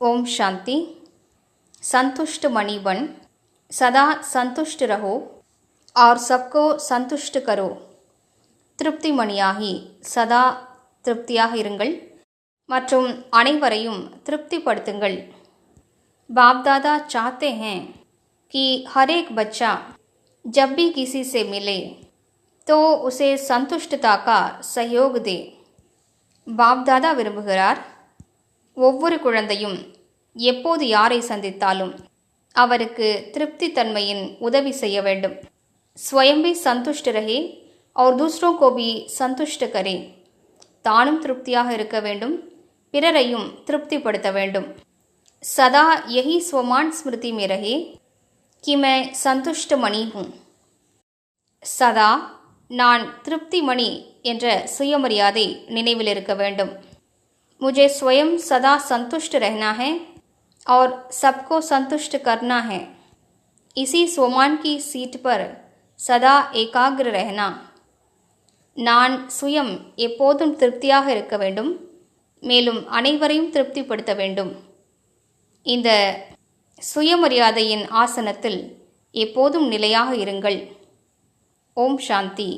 ओम शांति संतुष्ट मणि बन सदा संतुष्ट रहो और सबको संतुष्ट करो திருப்தி மணியாகி சதா திருப்தியாக இருங்கள் மற்றும் அனைவரையும் திருப்திப்படுத்துங்கள் बाप दादा चाहते हैं कि हर एक बच्चा जब भी किसी से मिले तो उसे संतुष्टता का सहयोग दे பாப் தாதா விரும்புகிறார் ஒவ்வொரு குழந்தையும் எப்போது யாரை சந்தித்தாலும் அவருக்கு திருப்தி தன்மையின் உதவி செய்ய வேண்டும். ஸ்வயம்பி சந்துஷ்ட ரஹே அவர் தூஸ்ரோ கோபி சந்துஷ்டகரே. தானும் திருப்தியாக இருக்க வேண்டும் பிறரையும் திருப்திப்படுத்த வேண்டும். சதா எஹி ஸ்வமான் ஸ்மிருதி மே ரஹே கி மே சந்துஷ்ட மணி சதா நான் திருப்தி மணி என்ற சுயமரியாதை நினைவில் இருக்க வேண்டும். मुझे स्वयं सदा संतुष्ट रहना है और सबको संतुष्ट करना है इसी स्वमान की सीट पर सदा एकाग्र रहना நான் சுயம் எப்போதும் திருப்தியாக இருக்க வேண்டும் மேலும் அனைவரையும் திருப்திப்படுத்த வேண்டும் இந்த சுயமரியாதையின் ஆசனத்தில் எப்போதும் நிலையாக இருங்கள் ஓம் சாந்தி